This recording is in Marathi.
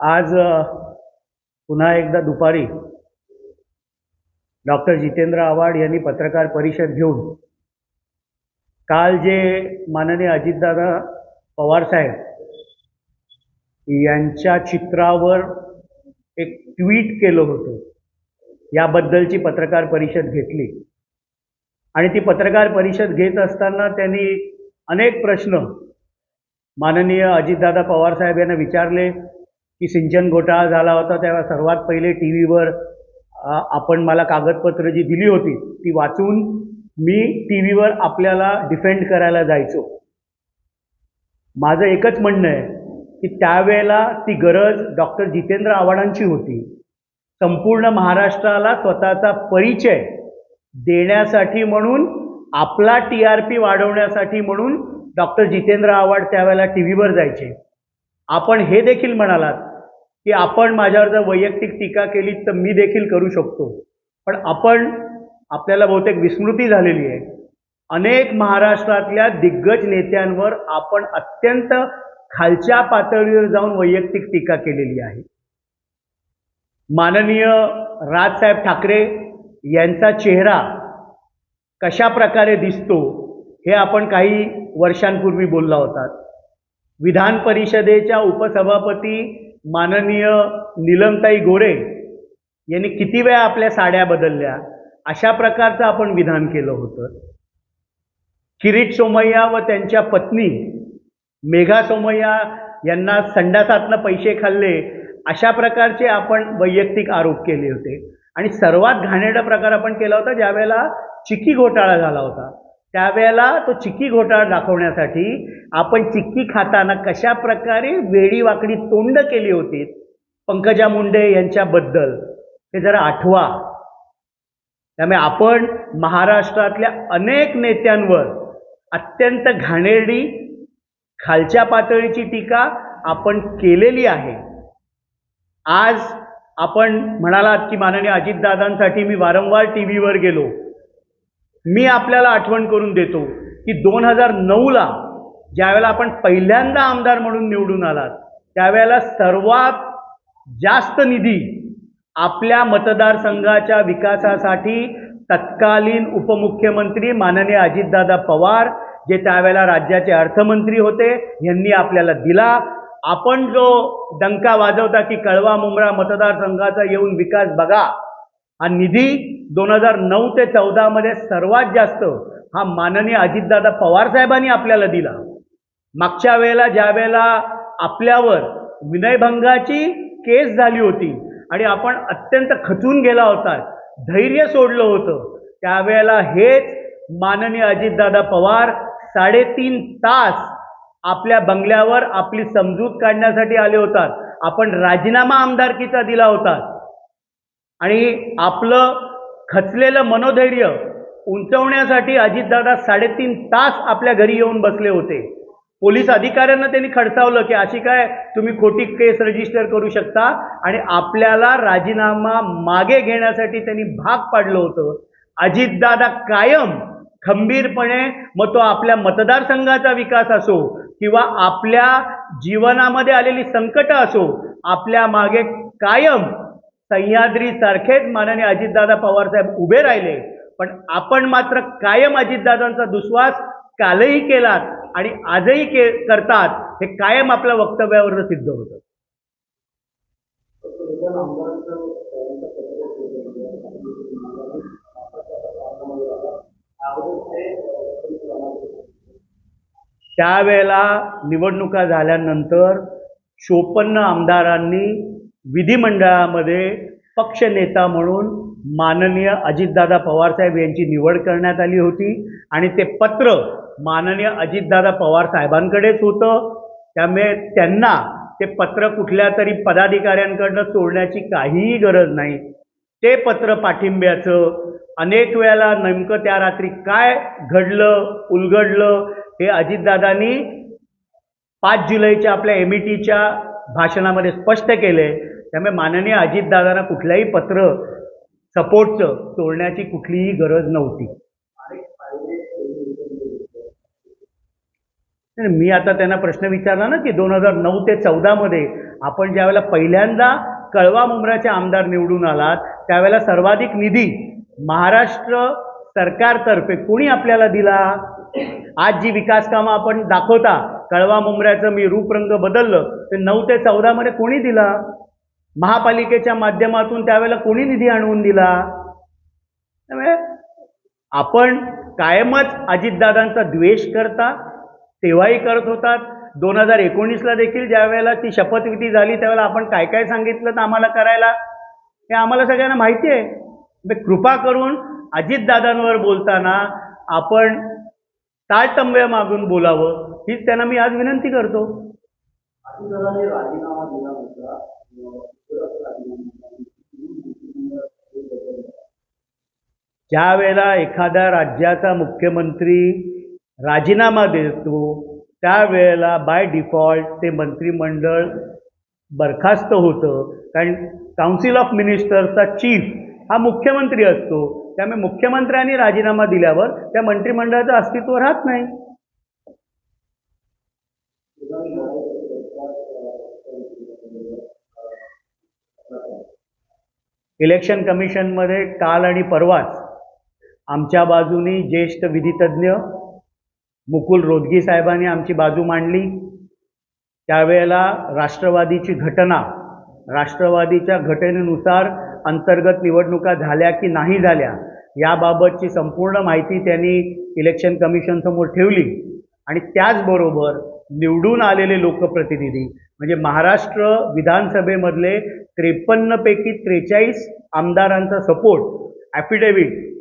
आज पुन्हा एकदा दुपारी डॉक्टर जितेंद्र आव्हाड यांनी पत्रकार परिषद घेऊन काल जे माननीय अजितदादा पवारसाहेब यांच्या चित्रावर एक ट्विट केलं होतं याबद्दलची पत्रकार परिषद घेतली. आणि ती पत्रकार परिषद घेत असताना त्यांनी अनेक प्रश्न माननीय अजितदादा पवारसाहेब यांना विचारले. की सिंचन घोटाळा झाला होता तेव्हा सर्वात पहिले टी व्हीवर आपण मला कागदपत्र जी दिली होती ती वाचून मी टी व्हीवर आपल्याला डिफेंड करायला जायचो. माझं एकच म्हणणं आहे की त्यावेळेला ती गरज डॉक्टर जितेंद्र आव्हाडांची होती. संपूर्ण महाराष्ट्राला स्वतःचा परिचय देण्यासाठी म्हणून आपला टी आर पी वाढवण्यासाठी म्हणून डॉक्टर जितेंद्र आव्हाड त्यावेळेला टी व्हीवर जायचे. आपण हे देखील म्हणालात की आपण माझ्यावर जर वैयक्तिक टीका केली तर मी देखील करू शकतो. पण आपण आपल्याला बहुतेक विस्मृती झालेली आहे. अनेक महाराष्ट्रातल्या दिग्गज नेत्यांवर आपण अत्यंत खालच्या पातळीवर जाऊन वैयक्तिक टीका केलेली आहे. माननीय राजसाहेब ठाकरे यांचा चेहरा कशा प्रकारे दिसतो हे आपण काही वर्षांपूर्वी बोलला होता. विधान परिषदेच्या उपसभापती माननीय निलमताई गोरे यांनी किती वेळा आपल्या साड्या बदलल्या? अशा प्रकारचं आपण विधान केलं होतं. किरीट सोमय्या व त्यांच्या पत्नी मेघा सोमय्या यांना संडासातनं पैसे खाल्ले. अशा प्रकारचे आपण वैयक्तिक आरोप केले होते. आणि सर्वात घाणेरडा प्रकार आपण केला होता ज्यावेळेला चिकी घोटाळा झाला होता. त्यावेळेला तो चिक्की घोटाळा दाखवण्यासाठी आपण चिक्की खाताना कशा प्रकारे वेळी वाकडी तोंड केली होती पंकजा मुंडे यांच्याबद्दल हे जरा आठवा. त्यामुळे आपण महाराष्ट्रातल्या अनेक नेत्यांवर अत्यंत घाणेरडी खालच्या पातळीची टीका आपण केलेली आहे. आज आपण म्हणालात की माननीय अजितदादांसाठी मी वारंवार टी व्हीवर गेलो. मी आपल्याला आठवण करून देतो की दोन हजार नऊला ज्यावेळेला आपण पहिल्यांदा आमदार म्हणून निवडून आलात त्यावेळेला सर्वात जास्त निधी आपल्या मतदारसंघाच्या विकासासाठी तत्कालीन उपमुख्यमंत्री माननीय अजितदादा पवार जे त्यावेळेला राज्याचे अर्थमंत्री होते यांनी आपल्याला दिला. आपण जो डंका वाजवता की कळवा मुंब्रा मतदारसंघाचा येऊन विकास बघा. हा निधी दोन हजार नऊ ते चौदामध्ये सर्वात जास्त हा माननीय अजितदादा पवार साहेबांनी आपल्याला दिला. मागच्या वेळेला ज्या वेळेला आपल्यावर विनयभंगाची केस झाली होती आणि आपण अत्यंत खचून गेला होता धैर्य सोडलं होतं त्यावेळेला हेच माननीय अजितदादा पवार साडेतीन तास आपल्या बंगल्यावर आपली समजूत काढण्यासाठी आले होतात. आपण राजीनामा आमदारकीचा दिला होता. आणि आपलं खचलेलं मनोधैर्य उंचवण्यासाठी अजितदादा साडेतीन तास आपल्या घरी येऊन बसले होते. पोलीस अधिकाऱ्यांना त्यांनी खडसावलं की अशी काय तुम्ही खोटी केस रजिस्टर करू शकता आणि आपल्याला राजीनामा मागे घेण्यासाठी त्यांनी भाग पाडलं होतं. अजितदादा कायम खंबीरपणे मग तो आपल्या मतदारसंघाचा विकास असो किंवा आपल्या जीवनामध्ये आलेली संकटं असो आपल्या मागे कायम सह्याद्रीसारखेच माननीय अजितदादा पवारसाहेब उभे राहिले. पण आपण मात्र कायम अजितदादांचा दुस्वास कालही केलात आणि आजही के करतात हे कायम आपल्या वक्तव्यावर सिद्ध होतं. त्यावेळेला निवडणुका झाल्यानंतर चोपन्न आमदारांनी विधिमंडळामध्ये पक्षनेता म्हणून माननीय अजितदादा पवारसाहेब यांची निवड करण्यात आली होती आणि ते पत्र माननीय अजितदादा पवार साहेबांकडेच होतं. त्यामुळे त्यांना ते पत्र कुठल्या तरी पदाधिकाऱ्यांकडनं सोडण्याची काहीही गरज नाही. ते पत्र पाठिंब्याचं अनेक वेळेला नेमकं त्या रात्री काय घडलं उलगडलं हे अजितदादांनी पाच जुलैच्या आपल्या एम ई टीच्या भाषणामध्ये स्पष्ट केले त्यामुळे माननीय अजितदादांना कुठल्याही पत्र सपोर्टचं तोडण्याची कुठलीही गरज नव्हती. मी आता त्यांना प्रश्न विचारला ना की दोन हजार नऊ ते चौदामध्ये आपण ज्यावेळेला पहिल्यांदा कळवा मुंब्राचे आमदार निवडून आलात त्यावेळेला सर्वाधिक निधी महाराष्ट्र सरकारतर्फे कोणी आपल्याला दिला? आज जी विकास कामं आपण दाखवता कळवा मुंबऱ्याचं मी रूपरंग बदललं ते नऊ ते चौदामध्ये कोणी दिला? महापालिकेच्या माध्यमातून त्यावेळेला कोणी निधी आणवून दिला? त्यामुळे आपण कायमच अजितदादांचा द्वेष करता तेव्हाही करत होतात. दोन हजार एकोणीसला देखील ज्या वेळेला ती शपथविधी झाली त्यावेळेला आपण काय काय सांगितलं तर आम्हाला करायला? हे आम्हाला सगळ्यांना माहिती आहे. कृपा करून अजितदादांवर बोलताना आपण ताळतंब्या मागून बोलावं हीच त्यांना मी आज विनंती करतो. ज्या वेळेला एखाद्या राज्याचा मुख्यमंत्री राजीनामा देतो त्यावेळेला बाय डिफॉल्ट ते मंत्रिमंडळ बरखास्त होतं. कारण काउन्सिल ऑफ मिनिस्टर्सचा चीफ हा मुख्यमंत्री असतो. त्यामुळे मुख्यमंत्र्यांनी राजीनामा दिल्यावर त्या मंत्रिमंडळाचं अस्तित्व राहत नाही. इलेक्शन कमिशनमध्ये काल आणि परवाच आमच्या बाजूनी ज्येष्ठ विधितज्ञ मुकुल रोदगी साहेबांनी आमची बाजू मांडली. त्यावेळेला राष्ट्रवादीची घटना राष्ट्रवादीच्या घटनेनुसार अंतर्गत निवडणुका झाल्या की नाही झाल्या याबाबतची संपूर्ण माहिती त्यांनी इलेक्शन कमिशनसमोर ठेवली. आणि त्याचबरोबर निवडून आलेले लोकप्रतिनिधी. म्हणजे महाराष्ट्र विधानसभेमधले त्रेपन्नपैकी त्रेचाळीस आमदारांचा सपोर्ट ॲफिडेविट